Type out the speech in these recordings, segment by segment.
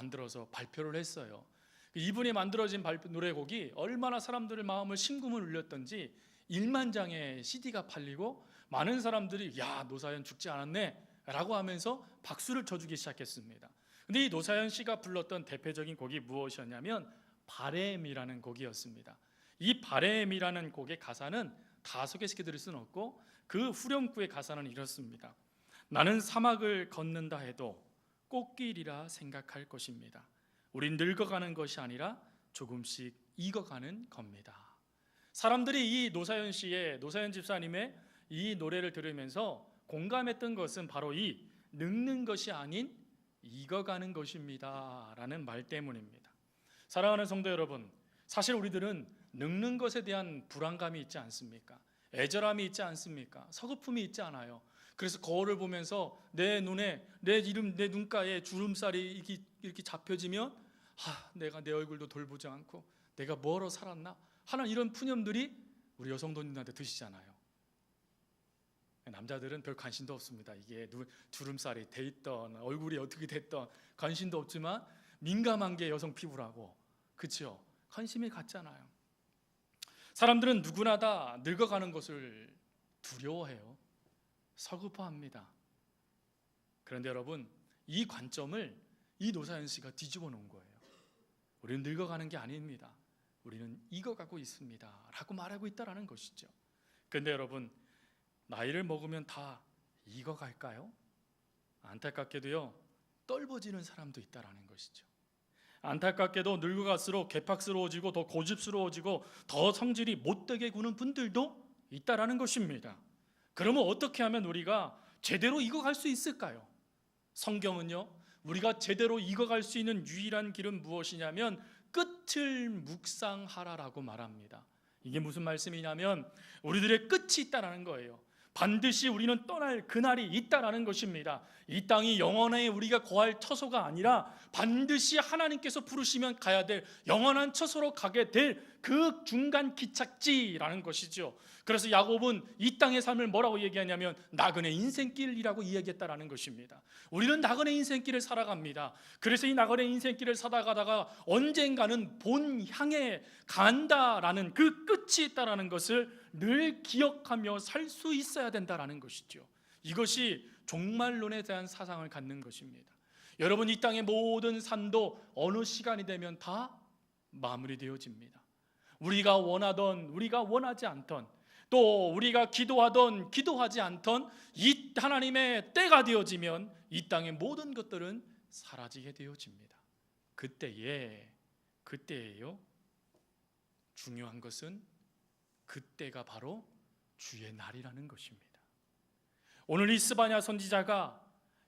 만들어서 발표를 했어요. 이분이 만들어진 노래곡이 얼마나 사람들의 마음을 심금을 울렸던지 1만 장의 CD가 팔리고 많은 사람들이 야 노사연 죽지 않았네라고 하면서 박수를 쳐주기 시작했습니다. 근데 이 노사연 씨가 불렀던 대표적인 곡이 무엇이었냐면 바램이라는 곡이었습니다. 이 바램이라는 곡의 가사는 다 소개시켜 드릴 수는 없고 그 후렴구의 가사는 이렇습니다. 나는 사막을 걷는다 해도 꽃길이라 생각할 것입니다. 우린 늙어가는 것이 아니라 조금씩 익어가는 겁니다. 사람들이 이 노사연 씨의 노사연 집사님의 이 노래를 들으면서 공감했던 것은 바로 이 늙는 것이 아닌 익어가는 것입니다라는 말 때문입니다. 사랑하는 성도 여러분, 사실 우리들은 늙는 것에 대한 불안감이 있지 않습니까? 애절함이 있지 않습니까? 서글픔이 있지 않아요. 그래서 거울을 보면서 내 눈에 내 이름 내 눈가에 주름살이 이렇게, 이렇게 잡혀지면 아, 내가 내 얼굴도 돌보지 않고 내가 뭐로 살았나 하는 이런 푸념들이 우리 여성도님한테 드시잖아요. 남자들은 별 관심도 없습니다. 이게 눈, 주름살이 돼 있던 얼굴이 어떻게 됐던 관심도 없지만 민감한 게 여성 피부라고 그렇죠? 관심이 갖잖아요. 사람들은 누구나 다 늙어가는 것을 두려워해요. 서글퍼합니다. 그런데 여러분 이 관점을 이 노사연 씨가 뒤집어 놓은 거예요. 우리는 늙어가는 게 아닙니다. 우리는 익어가고 있습니다.라고 말하고 있다라는 것이죠. 근데 여러분 나이를 먹으면 다 익어갈까요? 안타깝게도요 떨버지는 사람도 있다라는 것이죠. 안타깝게도 늙어갈수록 개팍스러워지고 더 고집스러워지고 더 성질이 못되게 구는 분들도 있다라는 것입니다. 그러면 어떻게 하면 우리가 제대로 익어갈 수 있을까요? 성경은요 우리가 제대로 익어갈 수 있는 유일한 길은 무엇이냐면 끝을 묵상하라라고 말합니다. 이게 무슨 말씀이냐면 우리들의 끝이 있다라는 거예요. 반드시 우리는 떠날 그날이 있다라는 것입니다. 이 땅이 영원히 우리가 거할 처소가 아니라 반드시 하나님께서 부르시면 가야 될 영원한 처소로 가게 될 그 중간 기착지라는 것이죠. 그래서 야곱은 이 땅의 삶을 뭐라고 얘기하냐면 나그네 인생길이라고 이야기했다라는 것입니다. 우리는 나그네 인생길을 살아갑니다. 그래서 이 나그네 인생길을 살아가다가 언젠가는 본 향해 간다라는 그 끝이 있다라는 것을 늘 기억하며 살 수 있어야 된다라는 것이죠. 이것이 종말론에 대한 사상을 갖는 것입니다. 여러분 이 땅의 모든 산도 어느 시간이 되면 다 마무리되어집니다. 우리가 원하던 우리가 원하지 않던 또 우리가 기도하던 기도하지 않던 이 하나님의 때가 되어지면 이 땅의 모든 것들은 사라지게 되어집니다. 그때에 그때예요. 중요한 것은 그때가 바로 주의 날이라는 것입니다. 오늘 이 스바냐 선지자가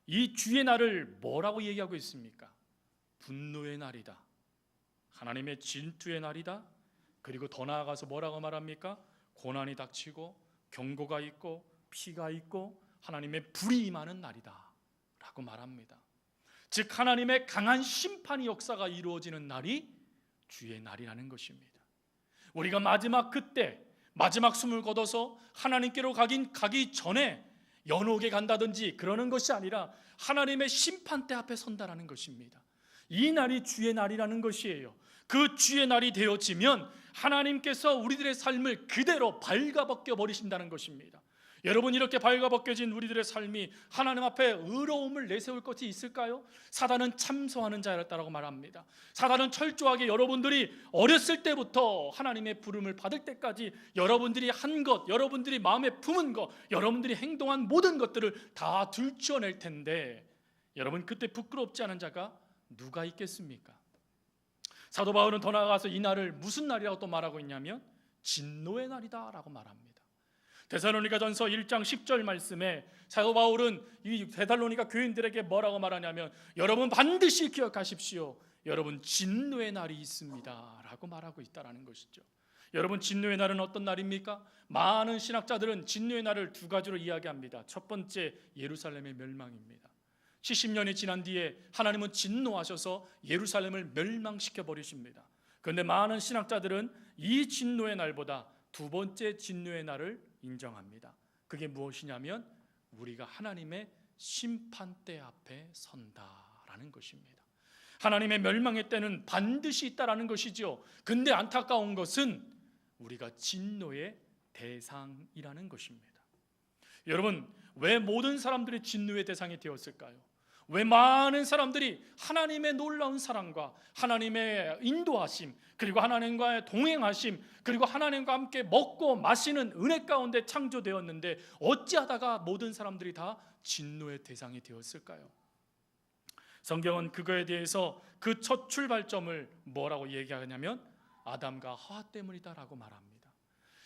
이 주의 날을 뭐라고 얘기하고 있습니까? 분노의 날이다. 하나님의 진투의 날이다. 그리고 더 나아가서 뭐라고 말합니까? 고난이 닥치고 경고가 있고 피가 있고 하나님의 불이 임하는 날이다. 라고 말합니다. 즉 하나님의 강한 심판이 역사가 이루어지는 날이 주의 날이라는 것입니다. 우리가 마지막 그때 마지막 숨을 거둬서 하나님께로 가긴 가기 전에 연옥에 간다든지 그러는 것이 아니라 하나님의 심판대 앞에 선다라는 것입니다. 이 날이 주의 날이라는 것이에요. 그 주의 날이 되어지면 하나님께서 우리들의 삶을 그대로 발가벗겨 버리신다는 것입니다. 여러분 이렇게 발가벗겨진 우리들의 삶이 하나님 앞에 의로움을 내세울 것이 있을까요? 사단은 참소하는 자였다라고 말합니다. 사단은 철저하게 여러분들이 어렸을 때부터 하나님의 부름을 받을 때까지 여러분들이 한 것, 여러분들이 마음에 품은 것, 여러분들이 행동한 모든 것들을 다 들춰낼 텐데 여러분 그때 부끄럽지 않은 자가 누가 있겠습니까? 사도 바울은 더 나아가서 이 날을 무슨 날이라고 또 말하고 있냐면 진노의 날이다라고 말합니다. 데살로니가전서 1장 10절 말씀에 사도 바울은 이 데살로니가 교인들에게 뭐라고 말하냐면 여러분 반드시 기억하십시오. 여러분 진노의 날이 있습니다라고 말하고 있다라는 것이죠. 여러분 진노의 날은 어떤 날입니까? 많은 신학자들은 진노의 날을 두 가지로 이야기합니다. 첫 번째 예루살렘의 멸망입니다. 70년이 지난 뒤에 하나님은 진노하셔서 예루살렘을 멸망시켜 버리십니다. 그런데 많은 신학자들은 이 진노의 날보다 두 번째 진노의 날을 인정합니다. 그게 무엇이냐면 우리가 하나님의 심판대 앞에 선다라는 것입니다. 하나님의 멸망의 때는 반드시 있다라는 것이죠. 근데 안타까운 것은 우리가 진노의 대상이라는 것입니다. 여러분, 왜 모든 사람들이 진노의 대상이 되었을까요? 왜 많은 사람들이 하나님의 놀라운 사랑과 하나님의 인도하심 그리고 하나님과의 동행하심 그리고 하나님과 함께 먹고 마시는 은혜 가운데 창조되었는데 어찌하다가 모든 사람들이 다 진노의 대상이 되었을까요? 성경은 그거에 대해서 그 첫 출발점을 뭐라고 얘기하냐면 아담과 하와 때문이다라고 말합니다.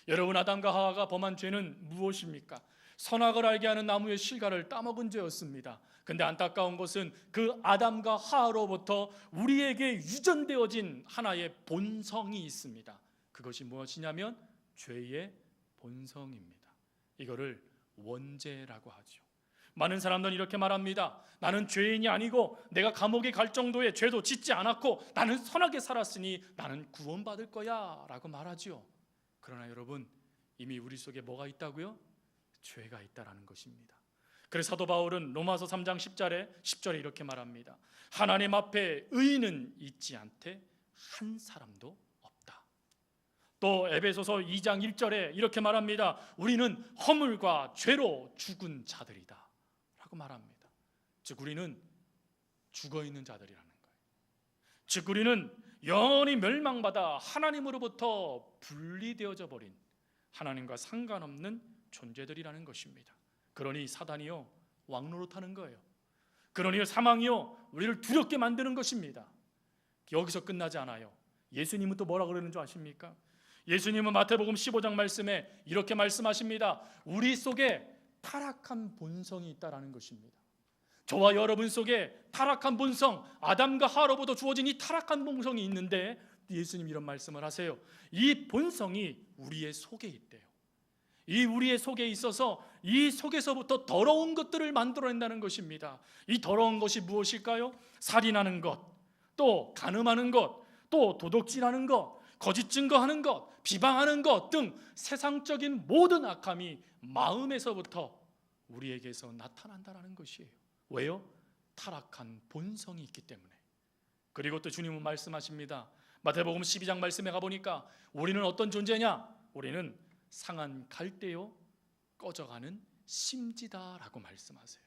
여러분 아담과 하와가 범한 죄는 무엇입니까? 선악을 알게 하는 나무의 실과를 따먹은 죄였습니다. 근데 안타까운 것은 그 아담과 하와로부터 우리에게 유전되어진 하나의 본성이 있습니다. 그것이 무엇이냐면 죄의 본성입니다. 이거를 원죄라고 하죠. 많은 사람들은 이렇게 말합니다. 나는 죄인이 아니고 내가 감옥에 갈 정도의 죄도 짓지 않았고 나는 선하게 살았으니 나는 구원받을 거야라고 말하지요. 그러나 여러분 이미 우리 속에 뭐가 있다고요? 죄가 있다라는 것입니다. 그래서 사도 바울은 로마서 3장 10절에 10절에 이렇게 말합니다. 하나님 앞에 의인은 있지 않되 한 사람도 없다. 또 에베소서 2장 1절에 이렇게 말합니다. 우리는 허물과 죄로 죽은 자들이다. 라고 말합니다. 즉 우리는 죽어 있는 자들이라는 거예요. 즉 우리는 영원히 멸망받아 하나님으로부터 분리되어져 버린 하나님과 상관없는 존재들이라는 것입니다. 그러니 사단이요 왕노릇하는 거예요. 그러니 사망이요 우리를 두렵게 만드는 것입니다. 여기서 끝나지 않아요. 예수님은 또 뭐라 그러는 줄 아십니까? 예수님은 마태복음 15장 말씀에 이렇게 말씀하십니다. 우리 속에 타락한 본성이 있다라는 것입니다. 저와 여러분 속에 타락한 본성, 아담과 하로부터 주어진 이 타락한 본성이 있는데 예수님 이런 말씀을 하세요. 이 본성이 우리의 속에 있대요. 이 우리의 속에 있어서 이 속에서부터 더러운 것들을 만들어낸다는 것입니다. 이 더러운 것이 무엇일까요? 살인하는 것, 또 간음하는 것, 또 도둑질하는 것, 거짓 증거하는 것, 비방하는 것 등 세상적인 모든 악함이 마음에서부터 우리에게서 나타난다라는 것이에요. 왜요? 타락한 본성이 있기 때문에. 그리고 또 주님은 말씀하십니다. 마태복음 12장 말씀에 가 보니까 우리는 어떤 존재냐? 우리는 상한 갈대요 꺼져가는 심지다라고 말씀하세요.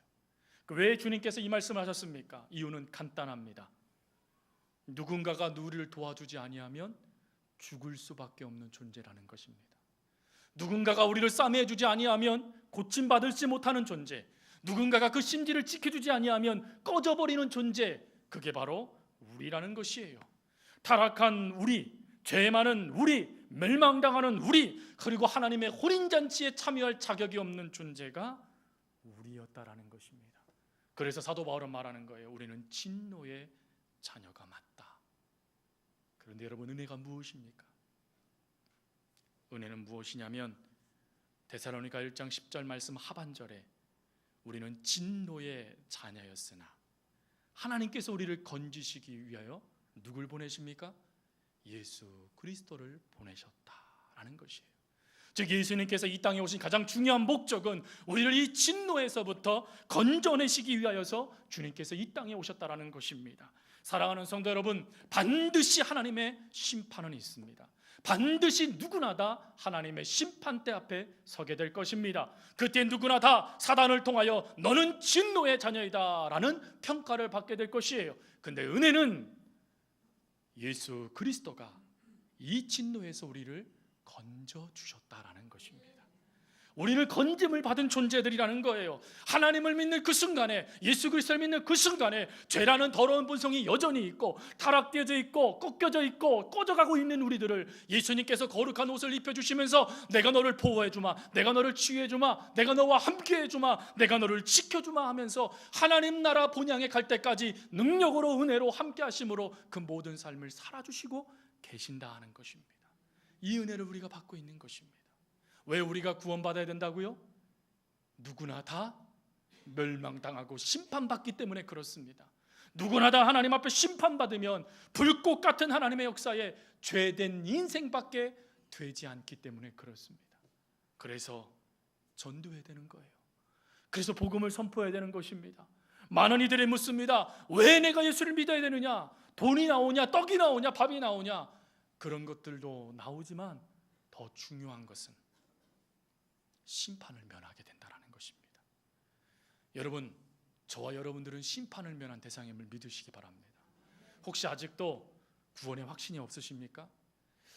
그왜 주님께서 이 말씀을 하셨습니까? 이유는 간단합니다. 누군가가 우리를 도와주지 아니하면 죽을 수밖에 없는 존재라는 것입니다. 누군가가 우리를 싸매해 주지 아니하면 고침 받을지 못하는 존재. 누군가가 그 심지를 지켜주지 아니하면 꺼져버리는 존재. 그게 바로 우리라는 것이에요. 타락한 우리, 죄 많은 우리, 멸망당하는 우리, 그리고 하나님의 혼인잔치에 참여할 자격이 없는 존재가 우리였다라는 것입니다. 그래서 사도 바울은 말하는 거예요. 우리는 진노의 자녀가 맞다. 그런데 여러분 은혜가 무엇입니까? 은혜는 무엇이냐면 데살로니가 1장 10절 말씀 하반절에 우리는 진노의 자녀였으나 하나님께서 우리를 건지시기 위하여 누굴 보내십니까? 예수 그리스도를 보내셨다라는 것이에요. 즉 예수님께서 이 땅에 오신 가장 중요한 목적은 우리를 이 진노에서부터 건져내시기 위하여서 주님께서 이 땅에 오셨다라는 것입니다. 사랑하는 성도 여러분, 반드시 하나님의 심판은 있습니다. 반드시 누구나 다 하나님의 심판대 앞에 서게 될 것입니다. 그때 누구나 다 사단을 통하여 너는 진노의 자녀이다라는 평가를 받게 될 것이에요. 근데 은혜는 예수 그리스도가 이 진노에서 우리를 건져 주셨다라는 것입니다. 우리를 건짐을 받은 존재들이라는 거예요. 하나님을 믿는 그 순간에 예수 그리스도를 믿는 그 순간에 죄라는 더러운 본성이 여전히 있고 타락되어져 있고 꺾여져 있고 꺼져가고 있는 우리들을 예수님께서 거룩한 옷을 입혀 주시면서 내가 너를 보호해 주마. 내가 너를 치유해 주마. 내가 너와 함께 해 주마. 내가 너를 지켜 주마 하면서 하나님 나라 본향에 갈 때까지 능력으로 은혜로 함께 하심으로 그 모든 삶을 살아 주시고 계신다 하는 것입니다. 이 은혜를 우리가 받고 있는 것입니다. 왜 우리가 구원받아야 된다고요? 누구나 다 멸망당하고 심판받기 때문에 그렇습니다. 누구나 다 하나님 앞에 심판받으면 불꽃 같은 하나님의 역사에 죄된 인생밖에 되지 않기 때문에 그렇습니다. 그래서 전도해야 되는 거예요. 그래서 복음을 선포해야 되는 것입니다. 많은 이들이 묻습니다. 왜 내가 예수를 믿어야 되느냐? 돈이 나오냐, 떡이 나오냐, 밥이 나오냐? 그런 것들도 나오지만 더 중요한 것은 심판을 면하게 된다는 것입니다. 여러분, 저와 여러분들은 심판을 면한 대상임을 믿으시기 바랍니다. 혹시 아직도 구원의 확신이 없으십니까?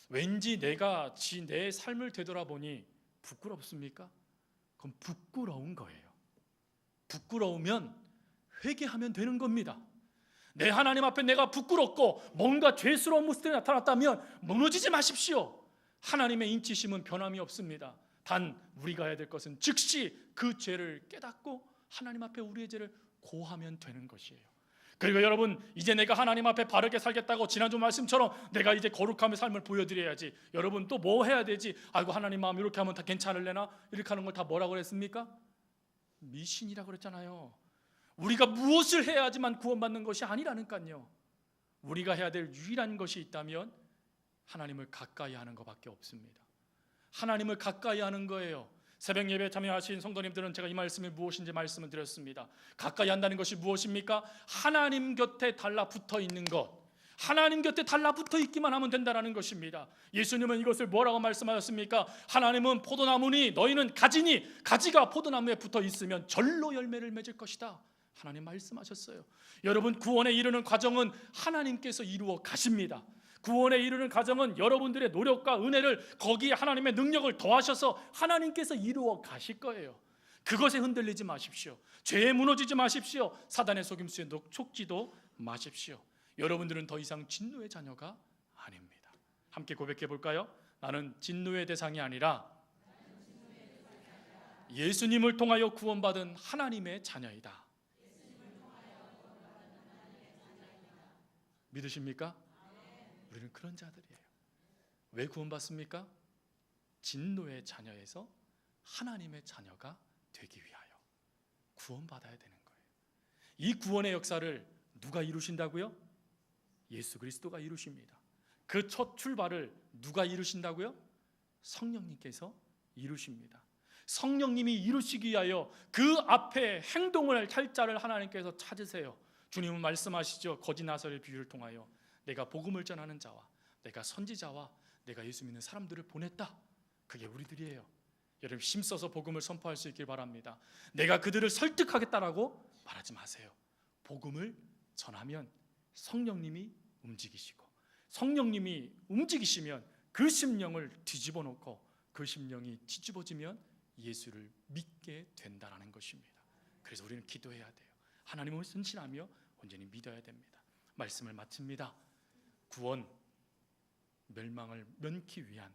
왠지 내가 지 내 삶을 되돌아보니 부끄럽습니까? 그건 부끄러운 거예요. 부끄러우면 회개하면 되는 겁니다. 내 하나님 앞에 내가 부끄럽고 뭔가 죄스러운 모습이 나타났다면 무너지지 마십시오. 하나님의 인치심은 변함이 없습니다. 단 우리가 해야 될 것은 즉시 그 죄를 깨닫고 하나님 앞에 우리의 죄를 고하면 되는 것이에요. 그리고 여러분 이제 내가 하나님 앞에 바르게 살겠다고 지난주 말씀처럼 내가 이제 거룩함의 삶을 보여드려야지. 여러분 또 뭐 해야 되지? 아이고 하나님 마음 이렇게 하면 다 괜찮을래나? 이렇게 하는 걸 다 뭐라고 그랬습니까? 미신이라고 그랬잖아요. 우리가 무엇을 해야지만 구원받는 것이 아니라니까요. 우리가 해야 될 유일한 것이 있다면 하나님을 가까이 하는 것밖에 없습니다. 하나님을 가까이 하는 거예요. 새벽 예배 참여하신 성도님들은 제가 이 말씀이 무엇인지 말씀을 드렸습니다. 가까이 한다는 것이 무엇입니까? 하나님 곁에 달라붙어 있는 것. 하나님 곁에 달라붙어 있기만 하면 된다는 것입니다. 예수님은 이것을 뭐라고 말씀하셨습니까? 하나님은 포도나무니 너희는 가지니 가지가 포도나무에 붙어 있으면 절로 열매를 맺을 것이다. 하나님 말씀하셨어요. 여러분 구원에 이르는 과정은 하나님께서 이루어 가십니다. 구원에 이르는 과정은 여러분들의 노력과 은혜를 거기에 하나님의 능력을 더하셔서 하나님께서 이루어 가실 거예요. 그것에 흔들리지 마십시오. 죄에 무너지지 마십시오. 사단의 속임수에 녹촉지도 마십시오. 여러분들은 더 이상 진노의 자녀가 아닙니다. 함께 고백해 볼까요? 나는 진노의 대상이 아니라 예수님을 통하여 구원받은 하나님의 자녀이다. 믿으십니까? 우리는 그런 자들이에요. 왜 구원받습니까? 진노의 자녀에서 하나님의 자녀가 되기 위하여 구원받아야 되는 거예요. 이 구원의 역사를 누가 이루신다고요? 예수 그리스도가 이루십니다. 그 첫 출발을 누가 이루신다고요? 성령님께서 이루십니다. 성령님이 이루시기 위하여 그 앞에 행동을 할 자를 하나님께서 찾으세요. 주님은 말씀하시죠. 거짓 나설의 비유를 통하여 내가 복음을 전하는 자와 내가 선지자와 내가 예수 믿는 사람들을 보냈다. 그게 우리들이에요. 여러분 힘써서 복음을 선포할 수 있길 바랍니다. 내가 그들을 설득하겠다라고 말하지 마세요. 복음을 전하면 성령님이 움직이시고 성령님이 움직이시면 그 심령을 뒤집어 놓고 그 심령이 뒤집어지면 예수를 믿게 된다라는 것입니다. 그래서 우리는 기도해야 돼요. 하나님을 순신하며 온전히 믿어야 됩니다. 말씀을 마칩니다. 구원 멸망을 면키 위한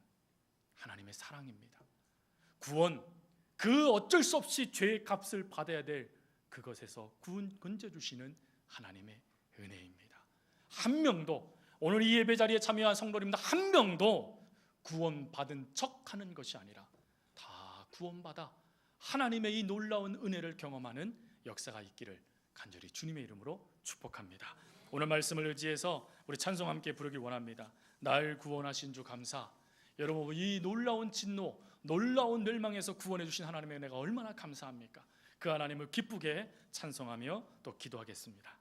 하나님의 사랑입니다. 구원 그 어쩔 수 없이 죄의 값을 받아야 될 그것에서 구원 건져 주시는 하나님의 은혜입니다. 한 명도 오늘 이 예배 자리에 참여한 성도님들 한 명도 구원 받은 척하는 것이 아니라 다 구원받아 하나님의 이 놀라운 은혜를 경험하는 역사가 있기를 간절히 주님의 이름으로 축복합니다. 오늘 말씀을 의지해서 우리 찬송 함께 부르기 원합니다. 날 구원하신 주 감사. 여러분 이 놀라운 진노, 놀라운 멸망에서 구원해 주신 하나님의 은혜가 얼마나 감사합니까? 그 하나님을 기쁘게 찬송하며 또 기도하겠습니다.